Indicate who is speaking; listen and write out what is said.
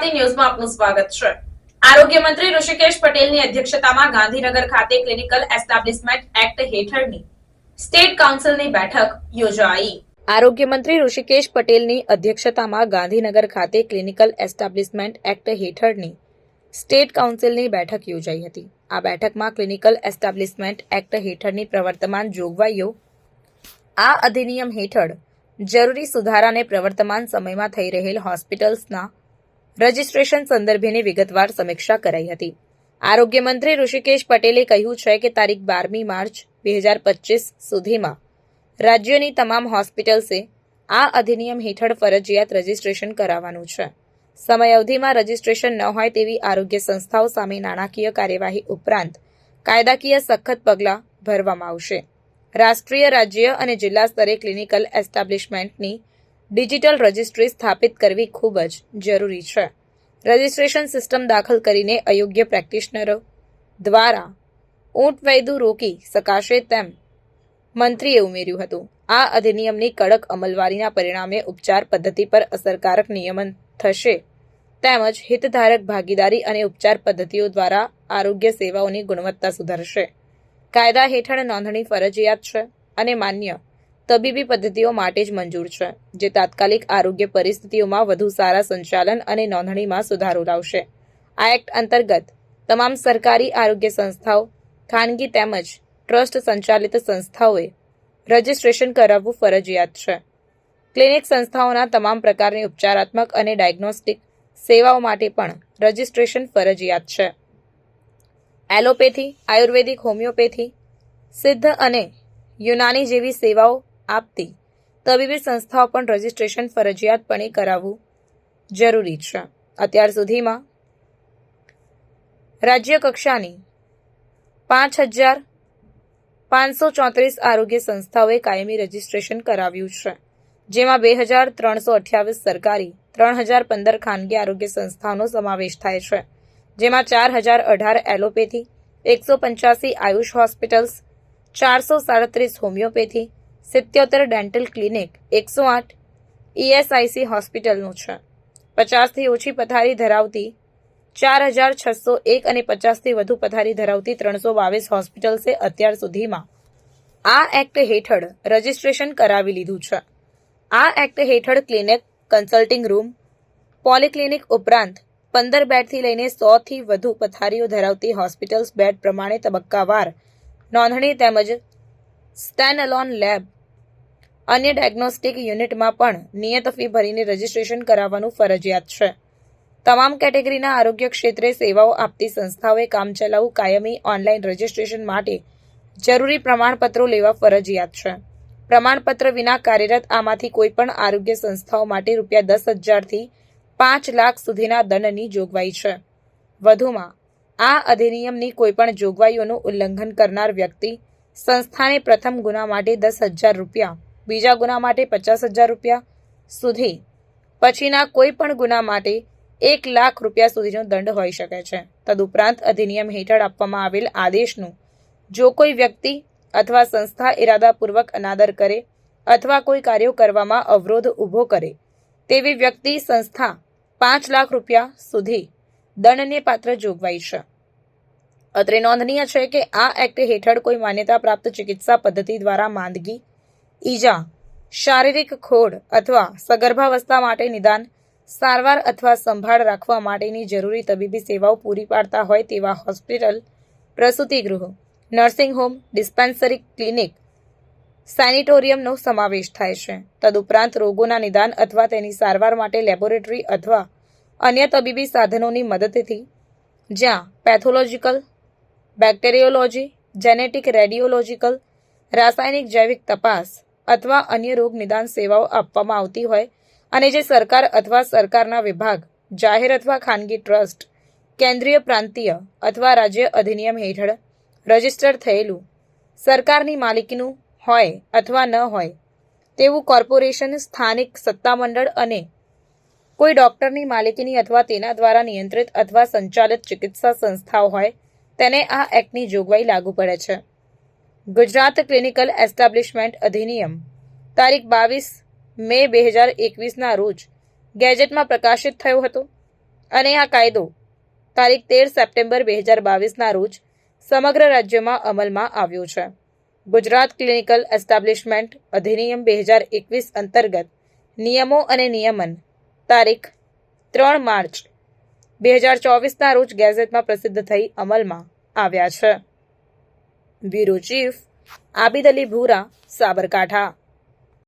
Speaker 1: ગુજરાતી ન્યૂઝમાં આપનું સ્વાગત છે. આરોગ્ય મંત્રી ઋષિકેશ પટેલની અધ્યક્ષતામાં ગાંધીનગર ખાતે ક્લિનિકલ એસ્ટાબ્લિશમેન્ટ એક્ટ હેઠળની સ્ટેટ કાઉન્સિલની બેઠક યોજાઈ. આરોગ્ય મંત્રી ઋષિકેશ પટેલની અધ્યક્ષતામાં ગાંધીનગર ખાતે ક્લિનિકલ એસ્ટાબ્લિશમેન્ટ એક્ટ હેઠળની સ્ટેટ કાઉન્સિલની બેઠક યોજાઈ હતી. આ બેઠકમાં ક્લિનિકલ એસ્ટાબ્લિશમેન્ટ એક્ટ હેઠળની પ્રવર્તમાન જોગવાઈઓ આ અધિનિયમ હેઠળ જરૂરી સુધારાને પ્રવર્તમાન સમયમાં થઈ રહેલ હોસ્પિટલ્સના રજિસ્ટ્રેશન સંદર્ભેની વિગતવાર સમીક્ષા કરાઈ હતી. આરોગ્ય મંત્રી ઋષિકેશ પટેલે કહ્યું છે કે તારીખ બારમી માર્ચ બે હજાર પચીસ સુધીમાં રાજ્યની તમામ હોસ્પિટલ્સે આ અધિનિયમ હેઠળ ફરજિયાત રજિસ્ટ્રેશન કરાવવાનું છે. સમય અવધિમાં રજિસ્ટ્રેશન ન હોય તેવી આરોગ્ય સંસ્થાઓ સામે નાણાકીય કાર્યવાહી ઉપરાંત કાયદાકીય સખત પગલાં ભરવામાં આવશે. રાષ્ટ્રીય, રાજ્ય અને જિલ્લા સ્તરે ક્લિનિકલ એસ્ટાબ્લિશમેન્ટની ડિજિટલ રજિસ્ટ્રી સ્થાપિત કરવી ખૂબ જ જરૂરી છે. રજિસ્ટ્રેશન સિસ્ટમ દાખલ કરીને અયોગ્ય પ્રેક્ટિશનરો દ્વારા ઊંટ વૈદુ રોકી શકાશે તેમ મંત્રીએ ઉમેર્યું હતું. આ અધિનિયમની કડક અમલવારીના પરિણામે ઉપચાર પદ્ધતિ પર અસરકારક નિયમન થશે તેમજ હિતધારક ભાગીદારી અને ઉપચાર પદ્ધતિઓ દ્વારા આરોગ્ય સેવાઓની ગુણવત્તા સુધરશે. કાયદા હેઠળ નોંધણી ફરજિયાત છે અને માન્ય તબીબી પદ્ધતિઓ માટે જ મંજૂર છે, જે તાત્કાલિક આરોગ્ય પરિસ્થિતિઓમાં વધુ સારા સંચાલન અને નોંધણીમાં સુધારો લાવશે. આ એક્ટ અંતર્ગત તમામ સરકારી આરોગ્ય સંસ્થાઓ, ખાનગી તેમજ ટ્રસ્ટ સંચાલિત સંસ્થાઓએ રજિસ્ટ્રેશન કરાવવું ફરજિયાત છે. ક્લિનિક સંસ્થાઓના તમામ પ્રકારની ઉપચારાત્મક અને ડાયગ્નોસ્ટિક સેવાઓ માટે પણ રજિસ્ટ્રેશન ફરજિયાત છે. એલોપેથી, આયુર્વેદિક હોમિયોપેથી, સિદ્ધ અને યુનાની જેવી સેવાઓ આપતી. તબીબી સંસ્થાઓ પણ રજિસ્ટ્રેશન ફરજિયાતપણે કરાવવું જરૂરી છે. અત્યાર સુધીમાં રાજ્ય કક્ષાની પાંચ હજાર પાંચસો ચોત્રીસ આરોગ્ય સંસ્થાઓએ કાયમી રજિસ્ટ્રેશન કરાવ્યું છે, જેમાં બે હજાર ત્રણસો અઠ્યાવીસ સરકારી, ત્રણ હજાર પંદર ખાનગી આરોગ્ય સંસ્થાઓનો સમાવેશ થાય છે, જેમાં ચાર હજાર અઢાર એલોપેથી, એકસો પંચ્યાસી આયુષ હોસ્પિટલ્સ, ચારસો સાડત્રીસ હોમિયોપેથી સિત્યોતેર ડેન્ટલ ક્લિનિક, એકસો આઠ ઈએસઆઈસી હોસ્પિટલનું છે. પચાસથી ઓછી પથારી ધરાવતી, ચાર હજાર છસો એક અને પચાસથી વધુ પથારી ધરાવતી ત્રણસો બાવીસ હોસ્પિટલ્સે અત્યાર સુધીમાં. આ એક્ટ હેઠળ રજિસ્ટ્રેશન કરાવી લીધું છે. આ એક્ટ હેઠળ ક્લિનિક, કન્સલ્ટિંગ રૂમ, પોલિક્લિનિક ઉપરાંત પંદર બેડથી લઈને સોથી વધુ પથારીઓ ધરાવતી હોસ્પિટલ્સ બેડ પ્રમાણે તબક્કાવાર નોંધણી તેમજ સ્ટેન્ડ અલોન લેબ અન્ય ડાયગ્નોસ્ટિક યુનિટમાં પણ નિયત ફી ભરીને રજિસ્ટ્રેશન કરાવવાનું ફરજિયાત છે. તમામ કેટેગરીના આરોગ્ય ક્ષેત્રે સેવાઓ આપતી સંસ્થાઓએ કામચલાઉ કાયમી ઓનલાઈન રજિસ્ટ્રેશન માટે જરૂરી પ્રમાણપત્રો લેવા ફરજિયાત છે. પ્રમાણપત્ર વિના કાર્યરત આમાંથી કોઈપણ આરોગ્ય સંસ્થાઓ માટે રૂપિયા દસ હજારથી પાંચ લાખ સુધીના દંડની જોગવાઈ છે. વધુમાં, આ અધિનિયમની કોઈપણ જોગવાઈઓનું ઉલ્લંઘન કરનાર વ્યક્તિ સંસ્થાને પ્રથમ ગુના માટે દસ હજાર રૂપિયા બીજા ગુના માટે પચાસ હજાર રૂપિયા સુધી. પછીના કોઈ પણ ગુના માટે એક લાખ રૂપિયા સુધીનો દંડ હોઈ શકે છે. તદુપરાંત અધિનિયમ હેઠળ આપવામાં આવેલ આદેશનું જો કોઈ વ્યક્તિ અથવા સંસ્થા ઇરાદાપૂર્વક અનાદર કરે અથવા કોઈ કાર્યો કરવામાં અવરોધ ઊભો કરે, તેવી વ્યક્તિ સંસ્થા પાંચ લાખ રૂપિયા સુધી દંડને પાત્ર જોગવાઈ છે. અત્રે નોંધનીય છે કે આ એક્ટ હેઠળ કોઈ માન્યતા પ્રાપ્ત ચિકિત્સા પદ્ધતિ દ્વારા માંદગી ઈજા, શારીરિક ખોડ અથવા સગર્ભાવસ્થા માટે નિદાન, સારવાર અથવા સંભાળ રાખવા માટેની જરૂરી તબીબી સેવાઓ પૂરી પાડતા હોય તેવા હોસ્પિટલ પ્રસૂતિગૃહ નર્સિંગ હોમ, ડિસ્પેન્સરી ક્લિનિક, સેનિટોરિયમનો સમાવેશ થાય છે. તદુપરાંત રોગોના નિદાન અથવા તેની સારવાર માટે લેબોરેટરી અથવા અન્ય તબીબી સાધનોની મદદથી, જ્યાં પેથોલોજીકલ, બેક્ટેરિયોલોજી, જેનેટિક રેડિયોલોજીકલ, રાસાયણિક જૈવિક તપાસ અથવા અન્ય રોગ નિદાન સેવાઓ આપવામાં આવતી હોય અને જે સરકાર અથવા સરકારના વિભાગ, જાહેર અથવા ખાનગી ટ્રસ્ટ, કેન્દ્રીય પ્રાંતીય અથવા રાજ્ય અધિનિયમ હેઠળ રજિસ્ટર થયેલું સરકારની માલિકીનું હોય અથવા ન હોય તેવું કોર્પોરેશન, સ્થાનિક સત્તામંડળ અને કોઈ ડૉક્ટરની માલિકીની અથવા તેના દ્વારા નિયંત્રિત અથવા સંચાલિત ચિકિત્સા સંસ્થાઓ હોય તેને આ એક્ટની જોગવાઈ લાગુ પડે છે. ગુજરાત ક્લિનિકલ એસ્ટાબ્લિશમેન્ટ અધિનિયમ, તારીખ બાવીસ મે બે હજાર એકવીસના રોજ ગેજેટમાં પ્રકાશિત થયો હતો અને આ કાયદો તારીખ તેર સપ્ટેમ્બર બે હજાર બાવીસના રોજ સમગ્ર રાજ્યમાં અમલમાં આવ્યો છે. ગુજરાત ક્લિનિકલ એસ્ટાબ્લિશમેન્ટ અધિનિયમ બે હજાર એકવીસ અંતર્ગત નિયમો અને નિયમન તારીખ ત્રણ માર્ચ બે હજાર ચોવીસના રોજ ગેઝેટમાં પ્રસિદ્ધ થઈ અમલમાં આવ્યા છે. બ્યુરો ચીફ આબિદ અલી ભૂરા સાબરકાંઠા.